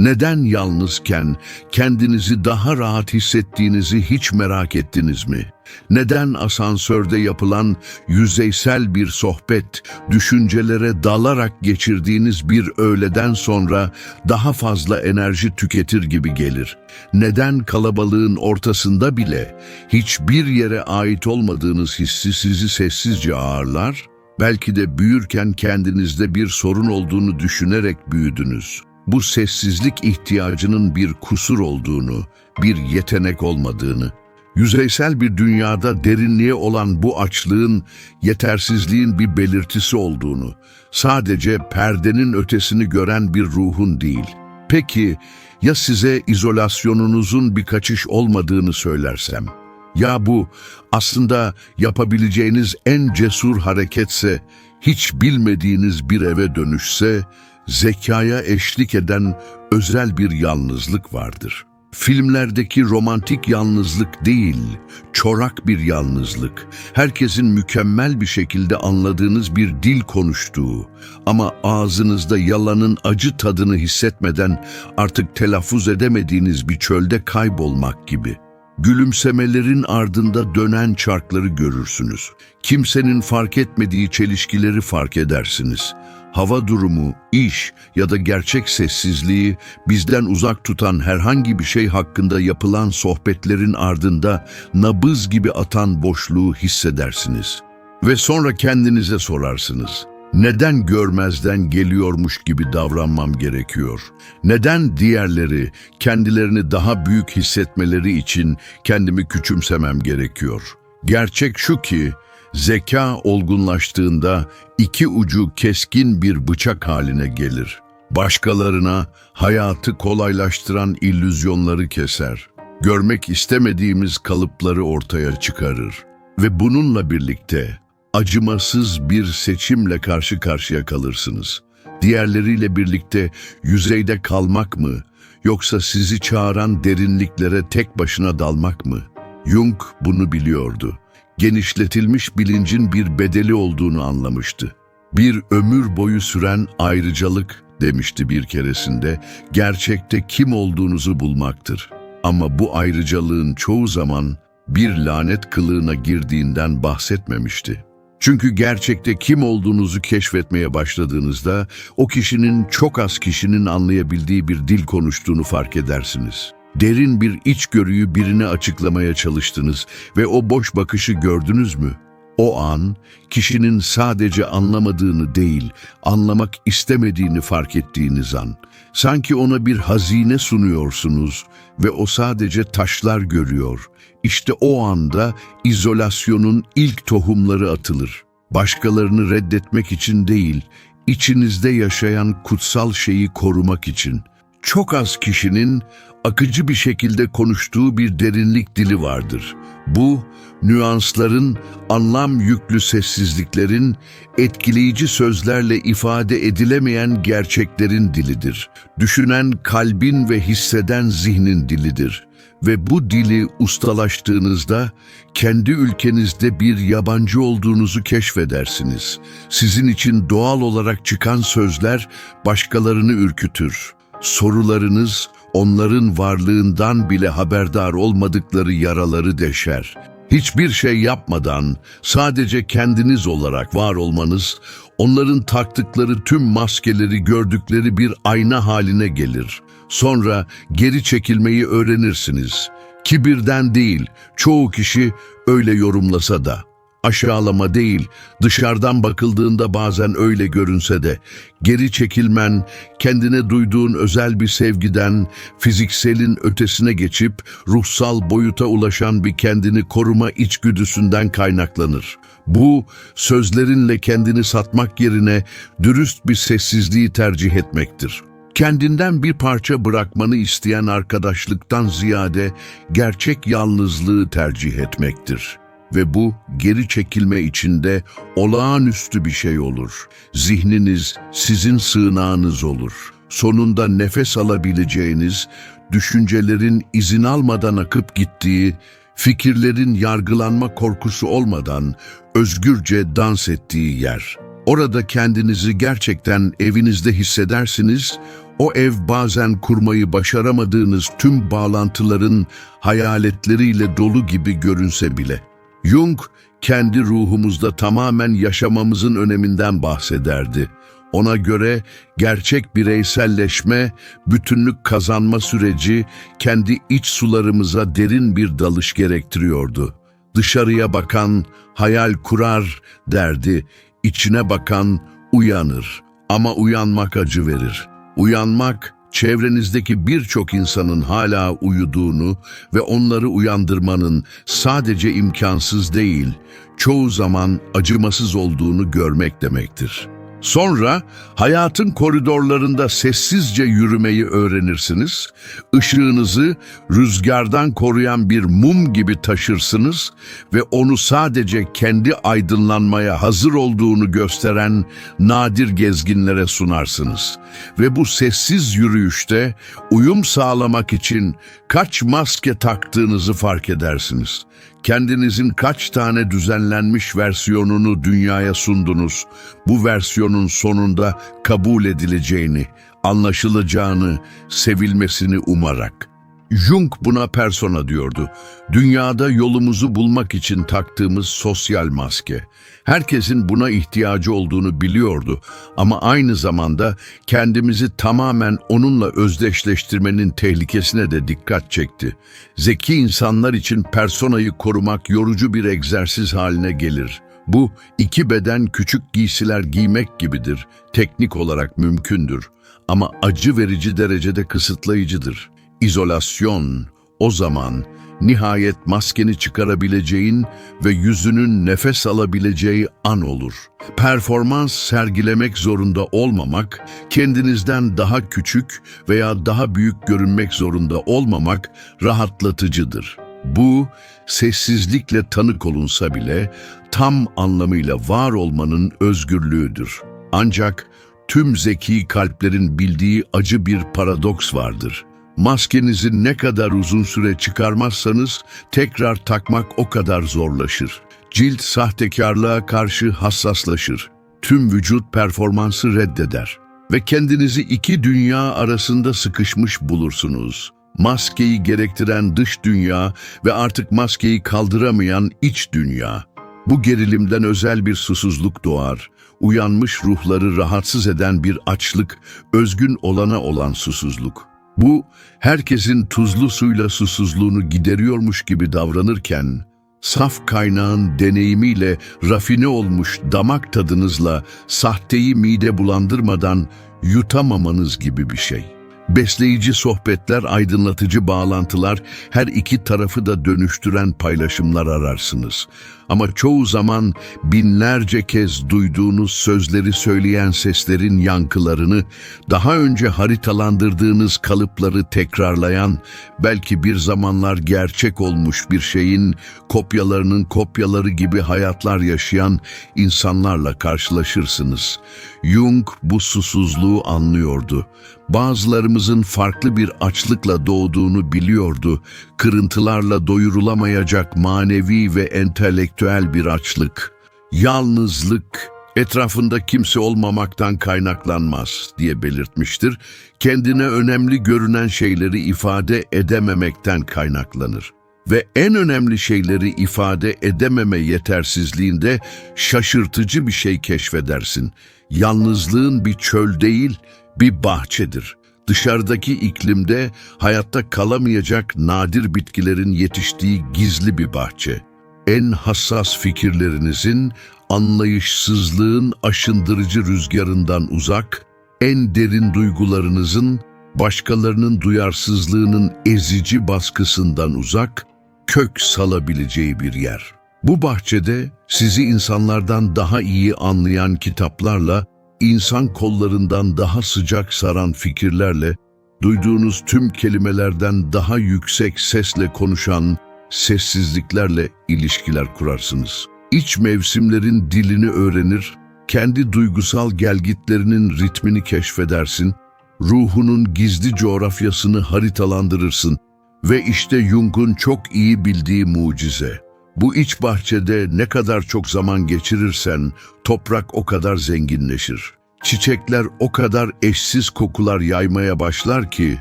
Neden yalnızken kendinizi daha rahat hissettiğinizi hiç merak ettiniz mi? Neden asansörde yapılan yüzeysel bir sohbet, düşüncelere dalarak geçirdiğiniz bir öğleden sonra daha fazla enerji tüketir gibi gelir? Neden kalabalığın ortasında bile hiçbir yere ait olmadığınız hissi sizi sessizce ağırlar? Belki de büyürken kendinizde bir sorun olduğunu düşünerek büyüdünüz. Bu sessizlik ihtiyacının bir kusur olduğunu, bir yetenek olmadığını, yüzeysel bir dünyada derinliğe olan bu açlığın, yetersizliğin bir belirtisi olduğunu, sadece perdenin ötesini gören bir ruhun değil. Peki ya size izolasyonunuzun bir kaçış olmadığını söylersem? Ya bu aslında yapabileceğiniz en cesur hareketse, hiç bilmediğiniz bir eve dönüşse, zekaya eşlik eden özel bir yalnızlık vardır. Filmlerdeki romantik yalnızlık değil, çorak bir yalnızlık. Herkesin mükemmel bir şekilde anladığınız bir dil konuştuğu ama ağzınızda yalanın acı tadını hissetmeden artık telaffuz edemediğiniz bir çölde kaybolmak gibi. Gülümsemelerin ardında dönen çarkları görürsünüz. Kimsenin fark etmediği çelişkileri fark edersiniz. Hava durumu, iş ya da gerçek sessizliği bizden uzak tutan herhangi bir şey hakkında yapılan sohbetlerin ardında nabız gibi atan boşluğu hissedersiniz. Ve sonra kendinize sorarsınız. Neden görmezden geliyormuş gibi davranmam gerekiyor? Neden diğerleri kendilerini daha büyük hissetmeleri için kendimi küçümsemem gerekiyor? Gerçek şu ki zeka olgunlaştığında iki ucu keskin bir bıçak haline gelir. Başkalarına hayatı kolaylaştıran illüzyonları keser. Görmek istemediğimiz kalıpları ortaya çıkarır. Ve bununla birlikte acımasız bir seçimle karşı karşıya kalırsınız. Diğerleriyle birlikte yüzeyde kalmak mı, yoksa sizi çağıran derinliklere tek başına dalmak mı? Jung bunu biliyordu. Genişletilmiş bilincin bir bedeli olduğunu anlamıştı. Bir ömür boyu süren ayrıcalık demişti bir keresinde, gerçekte kim olduğunuzu bulmaktır. Ama bu ayrıcalığın çoğu zaman bir lanet kılığına girdiğinden bahsetmemişti. Çünkü gerçekte kim olduğunuzu keşfetmeye başladığınızda o kişinin çok az kişinin anlayabildiği bir dil konuştuğunu fark edersiniz. Derin bir içgörüyü birine açıklamaya çalıştınız ve o boş bakışı gördünüz mü? O an kişinin sadece anlamadığını değil, anlamak istemediğini fark ettiğiniz an. Sanki ona bir hazine sunuyorsunuz ve o sadece taşlar görüyor. İşte o anda izolasyonun ilk tohumları atılır. Başkalarını reddetmek için değil, içinizde yaşayan kutsal şeyi korumak için. Çok az kişinin akıcı bir şekilde konuştuğu bir derinlik dili vardır. Bu, nüansların, anlam yüklü sessizliklerin, etkileyici sözlerle ifade edilemeyen gerçeklerin dilidir. Düşünen kalbin ve hisseden zihnin dilidir. Ve bu dili ustalaştığınızda kendi ülkenizde bir yabancı olduğunuzu keşfedersiniz. Sizin için doğal olarak çıkan sözler başkalarını ürkütür. Sorularınız onların varlığından bile haberdar olmadıkları yaraları deşer. Hiçbir şey yapmadan sadece kendiniz olarak var olmanız, onların taktıkları tüm maskeleri gördükleri bir ayna haline gelir. Sonra geri çekilmeyi öğrenirsiniz. Kibirden değil, çoğu kişi öyle yorumlasa da. Aşağılama değil, dışarıdan bakıldığında bazen öyle görünse de, geri çekilmen, kendine duyduğun özel bir sevgiden, fizikselin ötesine geçip, ruhsal boyuta ulaşan bir kendini koruma içgüdüsünden kaynaklanır. Bu, sözlerinle kendini satmak yerine dürüst bir sessizliği tercih etmektir. Kendinden bir parça bırakmanı isteyen arkadaşlıktan ziyade gerçek yalnızlığı tercih etmektir. Ve bu geri çekilme içinde olağanüstü bir şey olur. Zihniniz sizin sığınağınız olur. Sonunda nefes alabileceğiniz, düşüncelerin izin almadan akıp gittiği, fikirlerin yargılanma korkusu olmadan özgürce dans ettiği yer. Orada kendinizi gerçekten evinizde hissedersiniz, O ev bazen kurmayı başaramadığınız tüm bağlantıların hayaletleriyle dolu gibi görünse bile. Jung kendi ruhumuzda tamamen yaşamamızın öneminden bahsederdi. Ona göre gerçek bireyselleşme, bütünlük kazanma süreci kendi iç sularımıza derin bir dalış gerektiriyordu. Dışarıya bakan hayal kurar derdi, içine bakan uyanır ama uyanmak acı verir. Uyanmak çevrenizdeki birçok insanın hala uyuduğunu ve onları uyandırmanın sadece imkansız değil, çoğu zaman acımasız olduğunu görmek demektir. Sonra hayatın koridorlarında sessizce yürümeyi öğrenirsiniz, ışığınızı rüzgardan koruyan bir mum gibi taşırsınız ve onu sadece kendi aydınlanmaya hazır olduğunu gösteren nadir gezginlere sunarsınız. Ve bu sessiz yürüyüşte uyum sağlamak için kaç maske taktığınızı fark edersiniz. Kendinizin kaç tane düzenlenmiş versiyonunu dünyaya sundunuz. Bu versiyonun sonunda kabul edileceğini, anlaşılacağını, sevilmesini umarak. Jung buna persona diyordu. Dünyada yolumuzu bulmak için taktığımız sosyal maske. Herkesin buna ihtiyacı olduğunu biliyordu ama aynı zamanda kendimizi tamamen onunla özdeşleştirmenin tehlikesine de dikkat çekti. Zeki insanlar için personayı korumak yorucu bir egzersiz haline gelir. Bu iki beden küçük giysiler giymek gibidir. Teknik olarak mümkündür ama acı verici derecede kısıtlayıcıdır. İzolasyon, o zaman nihayet maskeni çıkarabileceğin ve yüzünün nefes alabileceği an olur. Performans sergilemek zorunda olmamak, kendinizden daha küçük veya daha büyük görünmek zorunda olmamak rahatlatıcıdır. Bu, sessizlikle tanık olunsa bile tam anlamıyla var olmanın özgürlüğüdür. Ancak tüm zeki kalplerin bildiği acı bir paradoks vardır. Maskenizi ne kadar uzun süre çıkarmazsanız tekrar takmak o kadar zorlaşır. Cilt sahtekarlığa karşı hassaslaşır. Tüm vücut performansı reddeder ve kendinizi iki dünya arasında sıkışmış bulursunuz. Maskeyi gerektiren dış dünya ve artık maskeyi kaldıramayan iç dünya. Bu gerilimden özel bir susuzluk doğar. Uyanmış ruhları rahatsız eden bir açlık, özgün olana olan susuzluk. Bu, herkesin tuzlu suyla susuzluğunu gideriyormuş gibi davranırken, saf kaynağın deneyimiyle rafine olmuş damak tadınızla sahteyi mide bulandırmadan yutamamanız gibi bir şey. Besleyici sohbetler, aydınlatıcı bağlantılar, her iki tarafı da dönüştüren paylaşımlar ararsınız. Ama çoğu zaman binlerce kez duyduğunuz sözleri söyleyen seslerin yankılarını, daha önce haritalandırdığınız kalıpları tekrarlayan, belki bir zamanlar gerçek olmuş bir şeyin kopyalarının kopyaları gibi hayatlar yaşayan insanlarla karşılaşırsınız. Jung bu susuzluğu anlıyordu. Bazılarımızın farklı bir açlıkla doğduğunu biliyordu. Kırıntılarla doyurulamayacak manevi ve entelektüel bir açlık. Yalnızlık, etrafında kimse olmamaktan kaynaklanmaz diye belirtmiştir. Kendine önemli görünen şeyleri ifade edememekten kaynaklanır. Ve en önemli şeyleri ifade edememe yetersizliğinde şaşırtıcı bir şey keşfedersin. Yalnızlığın bir çöl değil, bir bahçedir. Dışarıdaki iklimde hayatta kalamayacak nadir bitkilerin yetiştiği gizli bir bahçe. En hassas fikirlerinizin, anlayışsızlığın aşındırıcı rüzgarından uzak, en derin duygularınızın, başkalarının duyarsızlığının ezici baskısından uzak, kök salabileceği bir yer. Bu bahçede sizi insanlardan daha iyi anlayan kitaplarla insan kollarından daha sıcak saran fikirlerle, duyduğunuz tüm kelimelerden daha yüksek sesle konuşan sessizliklerle ilişkiler kurarsınız. İç mevsimlerin dilini öğrenir, kendi duygusal gelgitlerinin ritmini keşfedersin, ruhunun gizli coğrafyasını haritalandırırsın ve işte Jung'un çok iyi bildiği mucize. Bu iç bahçede ne kadar çok zaman geçirirsen toprak o kadar zenginleşir. Çiçekler o kadar eşsiz kokular yaymaya başlar ki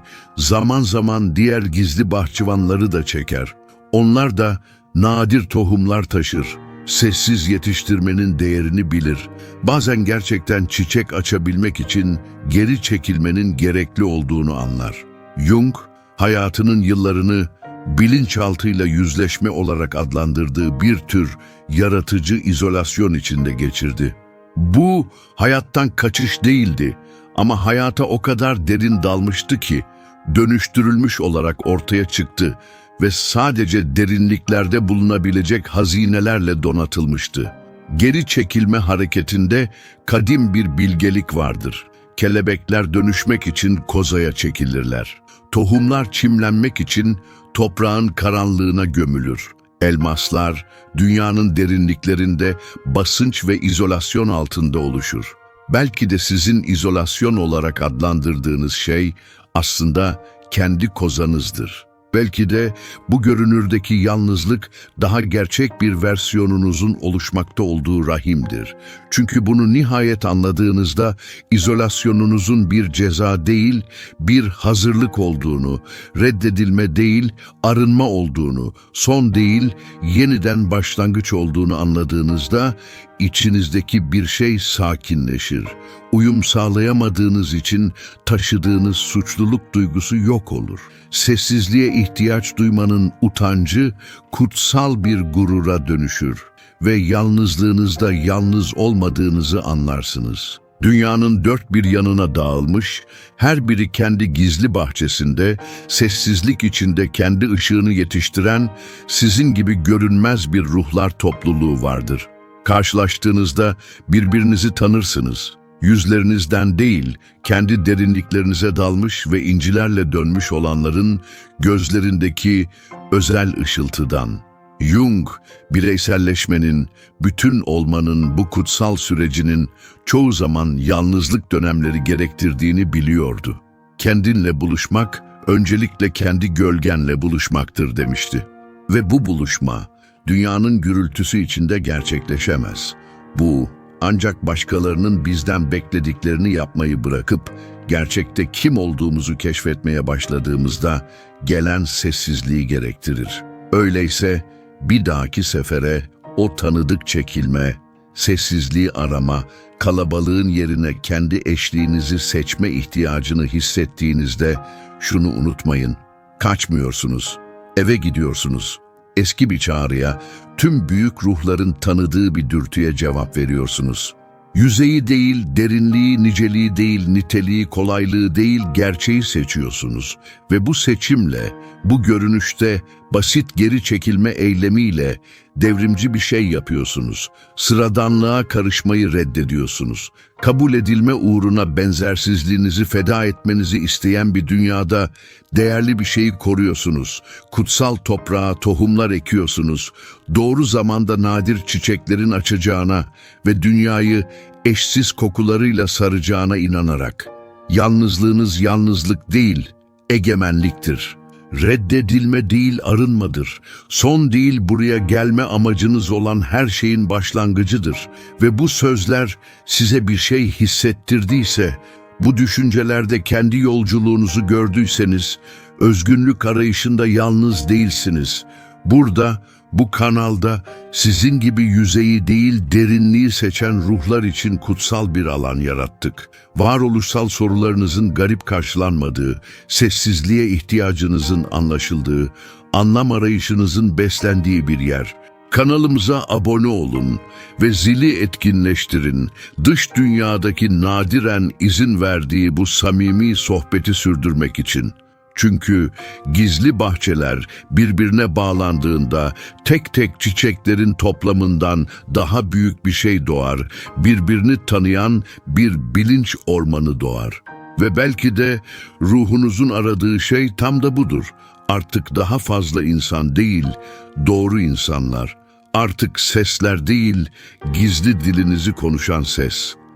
zaman zaman diğer gizli bahçıvanları da çeker. Onlar da nadir tohumlar taşır. Sessiz yetiştirmenin değerini bilir. Bazen gerçekten çiçek açabilmek için geri çekilmenin gerekli olduğunu anlar. Jung, hayatının yıllarını bilinçaltıyla yüzleşme olarak adlandırdığı bir tür yaratıcı izolasyon içinde geçirdi. Bu hayattan kaçış değildi ama hayata o kadar derin dalmıştı ki dönüştürülmüş olarak ortaya çıktı ve sadece derinliklerde bulunabilecek hazinelerle donatılmıştı. Geri çekilme hareketinde kadim bir bilgelik vardır. Kelebekler dönüşmek için kozaya çekilirler. Tohumlar çimlenmek için toprağın karanlığına gömülür. Elmaslar dünyanın derinliklerinde basınç ve izolasyon altında oluşur. Belki de sizin izolasyon olarak adlandırdığınız şey aslında kendi kozanızdır. Belki de bu görünürdeki yalnızlık daha gerçek bir versiyonunuzun oluşmakta olduğu rahimdir. Çünkü bunu nihayet anladığınızda izolasyonunuzun bir ceza değil, bir hazırlık olduğunu, reddedilme değil, arınma olduğunu, son değil, yeniden başlangıç olduğunu anladığınızda içinizdeki bir şey sakinleşir. Uyum sağlayamadığınız için taşıdığınız suçluluk duygusu yok olur. Sessizliğe ihtiyaç duymanın utancı kutsal bir gurura dönüşür ve yalnızlığınızda yalnız olmadığınızı anlarsınız. Dünyanın dört bir yanına dağılmış, her biri kendi gizli bahçesinde, sessizlik içinde kendi ışığını yetiştiren, sizin gibi görünmez bir ruhlar topluluğu vardır. Karşılaştığınızda birbirinizi tanırsınız. Yüzlerinizden değil, kendi derinliklerinize dalmış ve incilerle dönmüş olanların gözlerindeki özel ışıltıdan. Jung, bireyselleşmenin, bütün olmanın bu kutsal sürecinin çoğu zaman yalnızlık dönemleri gerektirdiğini biliyordu. Kendinle buluşmak, öncelikle kendi gölgenle buluşmaktır demişti. Ve bu buluşma, dünyanın gürültüsü içinde gerçekleşemez. Bu, ancak başkalarının bizden beklediklerini yapmayı bırakıp, gerçekte kim olduğumuzu keşfetmeye başladığımızda gelen sessizliği gerektirir. Öyleyse bir dahaki sefere o tanıdık çekilme, sessizliği arama, kalabalığın yerine kendi eşliğinizi seçme ihtiyacını hissettiğinizde şunu unutmayın. Kaçmıyorsunuz, eve gidiyorsunuz. Eski bir çağrıya, tüm büyük ruhların tanıdığı bir dürtüye cevap veriyorsunuz. Yüzeyi değil, derinliği, niceliği değil, niteliği, kolaylığı değil, gerçeği seçiyorsunuz. Ve bu seçimle, bu görünüşte basit geri çekilme eylemiyle devrimci bir şey yapıyorsunuz. Sıradanlığa karışmayı reddediyorsunuz. Kabul edilme uğruna benzersizliğinizi feda etmenizi isteyen bir dünyada değerli bir şeyi koruyorsunuz. Kutsal toprağa tohumlar ekiyorsunuz. Doğru zamanda nadir çiçeklerin açacağına ve dünyayı eşsiz kokularıyla saracağına inanarak. Yalnızlığınız yalnızlık değil, egemenliktir. Reddedilme değil arınmadır. Son değil buraya gelme amacınız olan her şeyin başlangıcıdır. Ve bu sözler size bir şey hissettirdiyse, bu düşüncelerde kendi yolculuğunuzu gördüyseniz, özgünlük arayışında yalnız değilsiniz. Burada, bu kanalda sizin gibi yüzeyi değil derinliği seçen ruhlar için kutsal bir alan yarattık. Varoluşsal sorularınızın garip karşılanmadığı, sessizliğe ihtiyacınızın anlaşıldığı, anlam arayışınızın beslendiği bir yer. Kanalımıza abone olun ve zili etkinleştirin. Dış dünyadaki nadiren izin verdiği bu samimi sohbeti sürdürmek için. Çünkü gizli bahçeler birbirine bağlandığında tek tek çiçeklerin toplamından daha büyük bir şey doğar. Birbirini tanıyan bir bilinç ormanı doğar. Ve belki de ruhunuzun aradığı şey tam da budur. Artık daha fazla insan değil, doğru insanlar. Artık sesler değil, gizli dilinizi konuşan ses.''